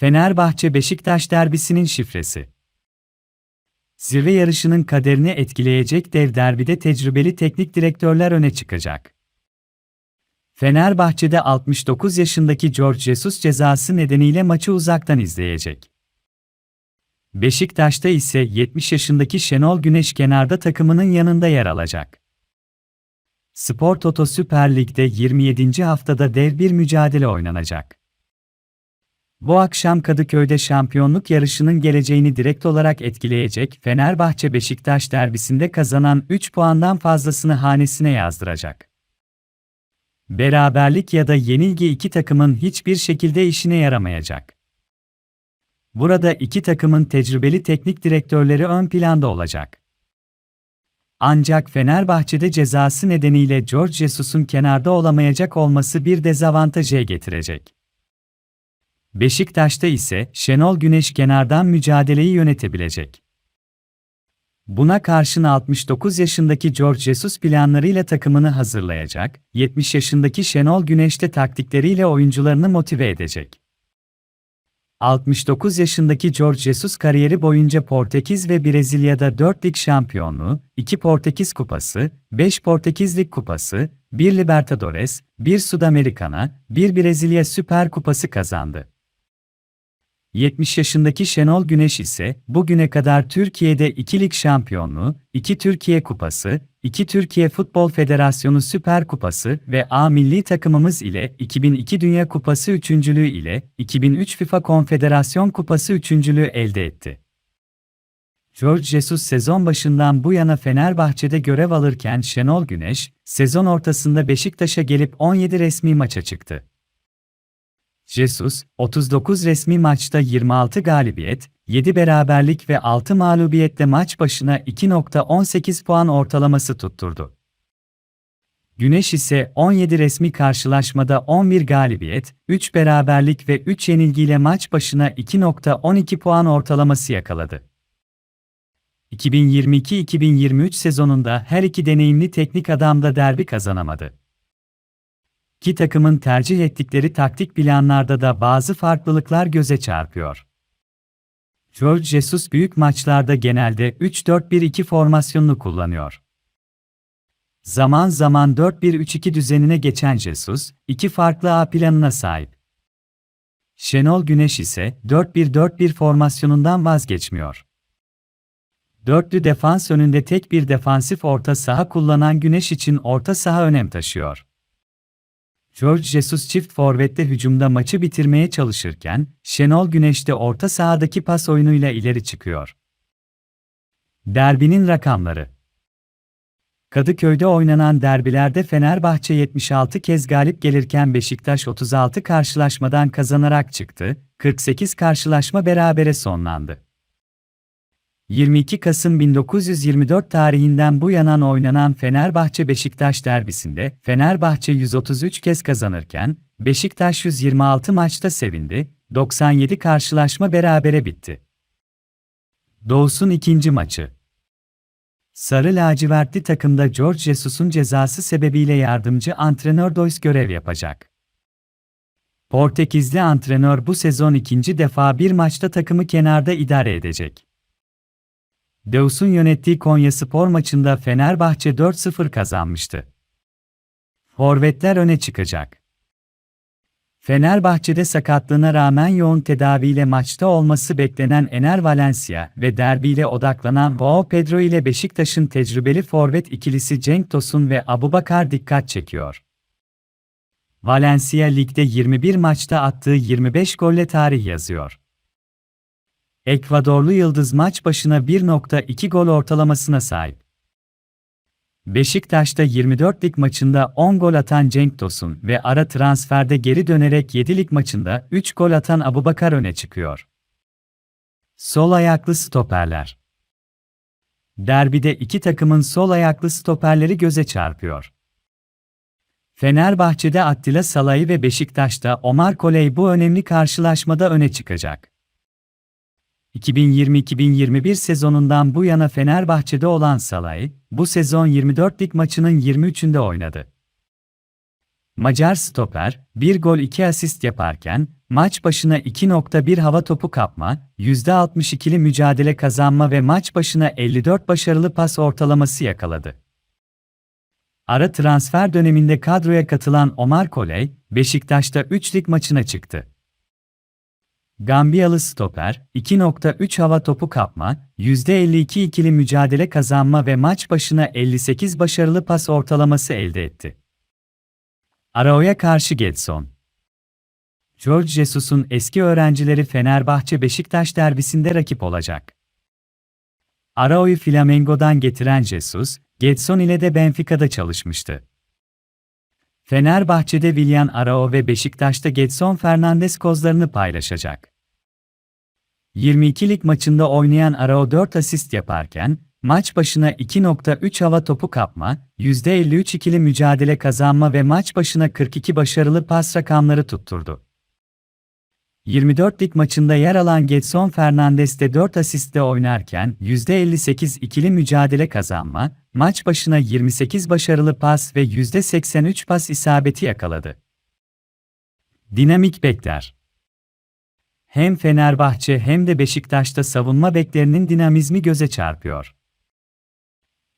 Fenerbahçe Beşiktaş derbisinin şifresi. Zirve yarışının kaderini etkileyecek dev derbide tecrübeli teknik direktörler öne çıkacak. Fenerbahçe'de 69 yaşındaki George Jesus cezası nedeniyle maçı uzaktan izleyecek. Beşiktaş'ta ise 70 yaşındaki Şenol Güneş kenarda takımının yanında yer alacak. Spor Toto Süper Lig'de 27. haftada dev bir mücadele oynanacak. Bu akşam Kadıköy'de şampiyonluk yarışının geleceğini direkt olarak etkileyecek Fenerbahçe Beşiktaş derbisinde kazanan 3 puandan fazlasını hanesine yazdıracak. Beraberlik ya da yenilgi iki takımın hiçbir şekilde işine yaramayacak. Burada iki takımın tecrübeli teknik direktörleri ön planda olacak. Ancak Fenerbahçe'de cezası nedeniyle George Jesus'un kenarda olamayacak olması bir dezavantajı getirecek. Beşiktaş'ta ise Şenol Güneş kenardan mücadeleyi yönetebilecek. Buna karşın 69 yaşındaki George Jesus planlarıyla takımını hazırlayacak, 70 yaşındaki Şenol Güneş de taktikleriyle oyuncularını motive edecek. 69 yaşındaki George Jesus kariyeri boyunca Portekiz ve Brezilya'da 4 lig şampiyonluğu, 2 Portekiz Kupası, 5 Portekiz Lig Kupası, 1 Libertadores, 1 Sudamericana, 1 Brezilya Süper Kupası kazandı. 70 yaşındaki Şenol Güneş ise bugüne kadar Türkiye'de 2 lig şampiyonluğu, 2 Türkiye Kupası, 2 Türkiye Futbol Federasyonu Süper Kupası ve A milli takımımız ile 2002 Dünya Kupası üçüncülüğü ile 2003 FIFA Konfederasyon Kupası üçüncülüğü elde etti. George Jesus sezon başından bu yana Fenerbahçe'de görev alırken Şenol Güneş, sezon ortasında Beşiktaş'a gelip 17 resmi maça çıktı. Jesus, 39 resmi maçta 26 galibiyet, 7 beraberlik ve 6 mağlubiyetle maç başına 2.18 puan ortalaması tutturdu. Güneş ise 17 resmi karşılaşmada 11 galibiyet, 3 beraberlik ve 3 yenilgiyle maç başına 2.12 puan ortalaması yakaladı. 2022-2023 sezonunda her iki deneyimli teknik adam da derbi kazanamadı. Ki takımın tercih ettikleri taktik planlarda da bazı farklılıklar göze çarpıyor. George Jesus büyük maçlarda genelde 3-4-1-2 formasyonunu kullanıyor. Zaman zaman 4-1-3-2 düzenine geçen Jesus, iki farklı A planına sahip. Şenol Güneş ise 4-1-4-1 formasyonundan vazgeçmiyor. Dörtlü defans önünde tek bir defansif orta saha kullanan Güneş için orta saha önem taşıyor. George Jesus çift forvette hücumda maçı bitirmeye çalışırken, Şenol Güneş de orta sahadaki pas oyunuyla ileri çıkıyor. Derbinin rakamları Kadıköy'de oynanan derbilerde Fenerbahçe 76 kez galip gelirken Beşiktaş 36 karşılaşmadan kazanarak çıktı, 48 karşılaşma berabere sonlandı. 22 Kasım 1924 tarihinden bu yana oynanan Fenerbahçe-Beşiktaş derbisinde Fenerbahçe 133 kez kazanırken Beşiktaş 126 maçta sevindi, 97 karşılaşma berabere bitti. Doğusun ikinci maçı Sarı lacivertli takımda George Jesus'un cezası sebebiyle yardımcı antrenör Dois görev yapacak. Portekizli antrenör bu sezon ikinci defa bir maçta takımı kenarda idare edecek. Deus'un yönettiği Konya Spor maçında Fenerbahçe 4-0 kazanmıştı. Forvetler öne çıkacak. Fenerbahçe'de sakatlığına rağmen yoğun tedaviyle maçta olması beklenen Ener Valencia ve derbiyle odaklanan Joao Pedro ile Beşiktaş'ın tecrübeli forvet ikilisi Cenk Tosun ve Abubakar dikkat çekiyor. Valencia ligde 21 maçta attığı 25 golle tarih yazıyor. Ekvadorlu Yıldız maç başına 1.2 gol ortalamasına sahip. Beşiktaş'ta 24 lig maçında 10 gol atan Cenk Tosun ve ara transferde geri dönerek 7 lig maçında 3 gol atan Abubakar öne çıkıyor. Sol ayaklı stoperler. Derbide iki takımın sol ayaklı stoperleri göze çarpıyor. Fenerbahçe'de Attila Salah'ı ve Beşiktaş'ta Omar Koley bu önemli karşılaşmada öne çıkacak. 2020-2021 sezonundan bu yana Fenerbahçe'de olan Salay, bu sezon 24 lig maçının 23'ünde oynadı. Macar stoper, 1 gol 2 asist yaparken, maç başına 2.1 hava topu kapma, %62'li mücadele kazanma ve maç başına 54 başarılı pas ortalaması yakaladı. Ara transfer döneminde kadroya katılan Omar Koley, Beşiktaş'ta 3 lig maçına çıktı. Gambiyalı stoper, 2.3 hava topu kapma, %52 ikili mücadele kazanma ve maç başına 58 başarılı pas ortalaması elde etti. Arao'ya karşı Getson George Jesus'un eski öğrencileri Fenerbahçe Beşiktaş derbisinde rakip olacak. Arao'yu Flamengo'dan getiren Jesus, Getson ile de Benfica'da çalışmıştı. Fenerbahçe'de Willian Arao ve Beşiktaş'ta Getson Fernandes kozlarını paylaşacak. 22 lig maçında oynayan Arao 4 asist yaparken, maç başına 2.3 hava topu kapma, %53 ikili mücadele kazanma ve maç başına 42 başarılı pas rakamları tutturdu. 24 lig maçında yer alan Getson Fernandes de 4 asistle oynarken %58 ikili mücadele kazanma, maç başına 28 başarılı pas ve %83 pas isabeti yakaladı. Dinamik bekler Hem Fenerbahçe hem de Beşiktaş'ta savunma beklerinin dinamizmi göze çarpıyor.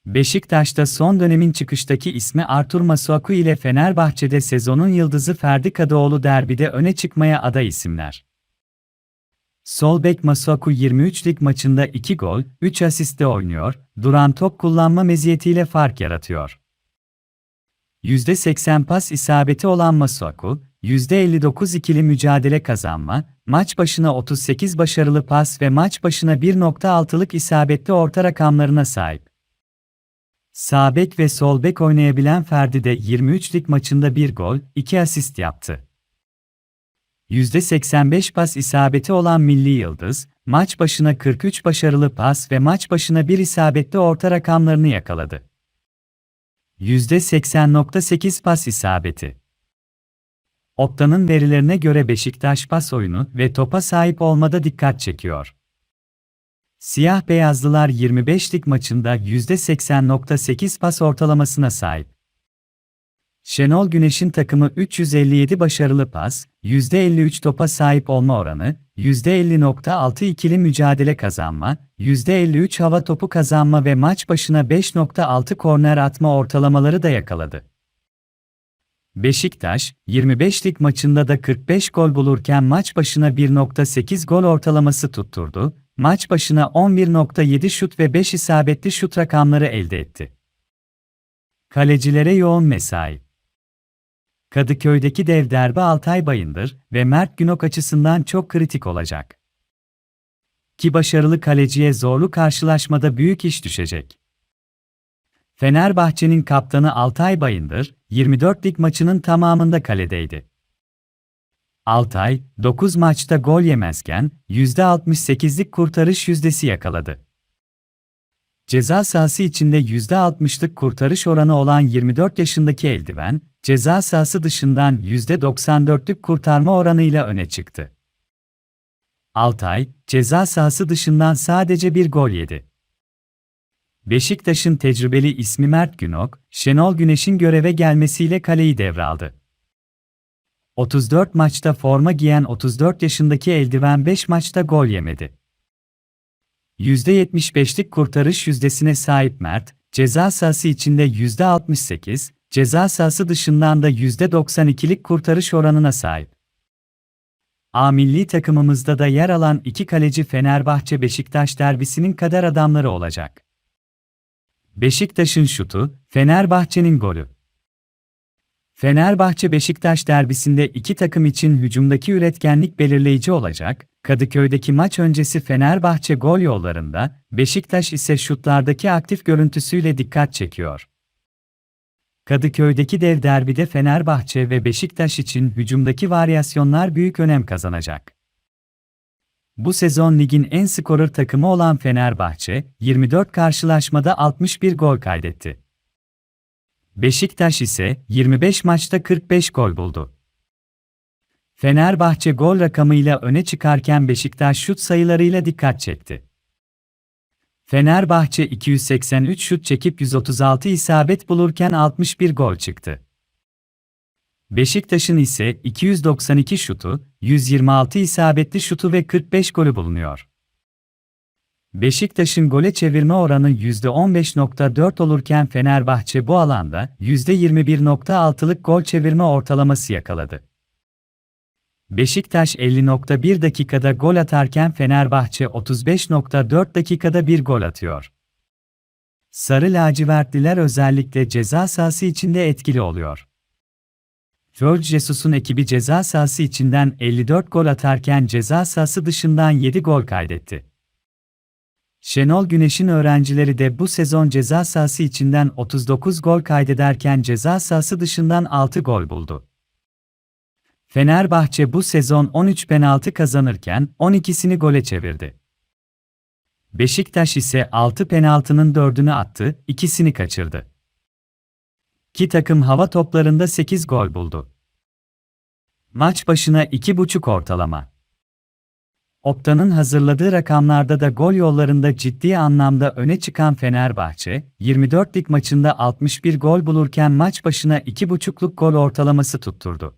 Beşiktaş'ta son dönemin çıkıştaki ismi Artur Masuaku ile Fenerbahçe'de sezonun yıldızı Ferdi Kadıoğlu derbide öne çıkmaya aday isimler. Sol bek Masuaku 23 lig maçında 2 gol, 3 asiste oynuyor, duran top kullanma meziyetiyle fark yaratıyor. %80 pas isabeti olan Masuaku, %59 ikili mücadele kazanma, maç başına 38 başarılı pas ve maç başına 1.6'lık isabetli orta rakamlarına sahip. Sağ bek ve sol bek oynayabilen Ferdi de 23 lig maçında 1 gol, 2 asist yaptı. %85 pas isabeti olan Milli Yıldız, maç başına 43 başarılı pas ve maç başına bir isabetli orta rakamlarını yakaladı. %80.8 pas isabeti. Opta'nın verilerine göre Beşiktaş pas oyunu ve topa sahip olmada dikkat çekiyor. Siyah beyazlılar 25'lik maçında %80.8 pas ortalamasına sahip. Şenol Güneş'in takımı 357 başarılı pas, %53 topa sahip olma oranı, %50.6 ikili mücadele kazanma, %53 hava topu kazanma ve maç başına 5.6 korner atma ortalamaları da yakaladı. Beşiktaş, 25'lik maçında da 45 gol bulurken maç başına 1.8 gol ortalaması tutturdu, maç başına 11.7 şut ve 5 isabetli şut rakamları elde etti. Kalecilere yoğun mesai. Kadıköy'deki dev derbi Altay Bayındır ve Mert Günok açısından çok kritik olacak. Ki başarılı kaleciye zorlu karşılaşmada büyük iş düşecek. Fenerbahçe'nin kaptanı Altay Bayındır, 24 lig maçının tamamında kaledeydi. Altay, 9 maçta gol yemezken, %68'lik kurtarış yüzdesi yakaladı. Ceza sahası içinde %60'lık kurtarış oranı olan 24 yaşındaki eldiven, ceza sahası dışından %94'lük kurtarma oranıyla öne çıktı. Altay, ceza sahası dışından sadece bir gol yedi. Beşiktaş'ın tecrübeli ismi Mert Günok, Şenol Güneş'in göreve gelmesiyle kaleyi devraldı. 34 maçta forma giyen 34 yaşındaki eldiven 5 maçta gol yemedi. %75'lik kurtarış yüzdesine sahip Mert, ceza sahası içinde %68, ceza sahası dışından da %92'lik kurtarış oranına sahip. A milli takımımızda da yer alan iki kaleci Fenerbahçe Beşiktaş derbisinin kader adamları olacak. Beşiktaş'ın şutu, Fenerbahçe'nin golü. Fenerbahçe Beşiktaş derbisinde iki takım için hücumdaki üretkenlik belirleyici olacak. Kadıköy'deki maç öncesi Fenerbahçe gol yollarında, Beşiktaş ise şutlardaki aktif görüntüsüyle dikkat çekiyor. Kadıköy'deki dev derbide Fenerbahçe ve Beşiktaş için hücumdaki varyasyonlar büyük önem kazanacak. Bu sezon ligin en skorer takımı olan Fenerbahçe, 24 karşılaşmada 61 gol kaydetti. Beşiktaş ise 25 maçta 45 gol buldu. Fenerbahçe gol rakamıyla öne çıkarken Beşiktaş şut sayılarıyla dikkat çekti. Fenerbahçe 283 şut çekip 136 isabet bulurken 61 gol çıktı. Beşiktaş'ın ise 292 şutu, 126 isabetli şutu ve 45 golü bulunuyor. Beşiktaş'ın gole çevirme oranı %15.4 olurken Fenerbahçe bu alanda %21.6'lık gol çevirme ortalaması yakaladı. Beşiktaş 50.1 dakikada gol atarken Fenerbahçe 35.4 dakikada bir gol atıyor. Sarı lacivertliler özellikle ceza sahası içinde etkili oluyor. George Jesus'un ekibi ceza sahası içinden 54 gol atarken ceza sahası dışından 7 gol kaydetti. Şenol Güneş'in öğrencileri de bu sezon ceza sahası içinden 39 gol kaydederken ceza sahası dışından 6 gol buldu. Fenerbahçe bu sezon 13 penaltı kazanırken 12'sini gole çevirdi. Beşiktaş ise 6 penaltının 4'ünü attı, ikisini kaçırdı. Ki takım hava toplarında 8 gol buldu. Maç başına 2.5 ortalama. Opta'nın hazırladığı rakamlarda da gol yollarında ciddi anlamda öne çıkan Fenerbahçe, 24 lig maçında 61 gol bulurken maç başına 2.5'luk gol ortalaması tutturdu.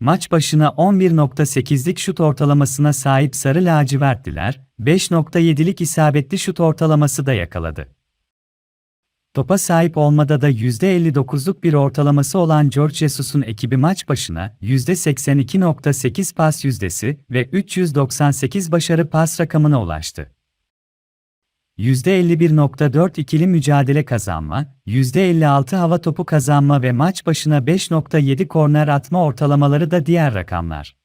Maç başına 11.8'lik şut ortalamasına sahip Sarı Lacivertliler, 5.7'lik isabetli şut ortalaması da yakaladı. Topa sahip olmada da %59'luk bir ortalaması olan George Jesus'un ekibi maç başına %82.8 pas yüzdesi ve 398 başarı pas rakamına ulaştı. %51.4 ikili mücadele kazanma, %56 hava topu kazanma ve maç başına 5.7 korner atma ortalamaları da diğer rakamlar.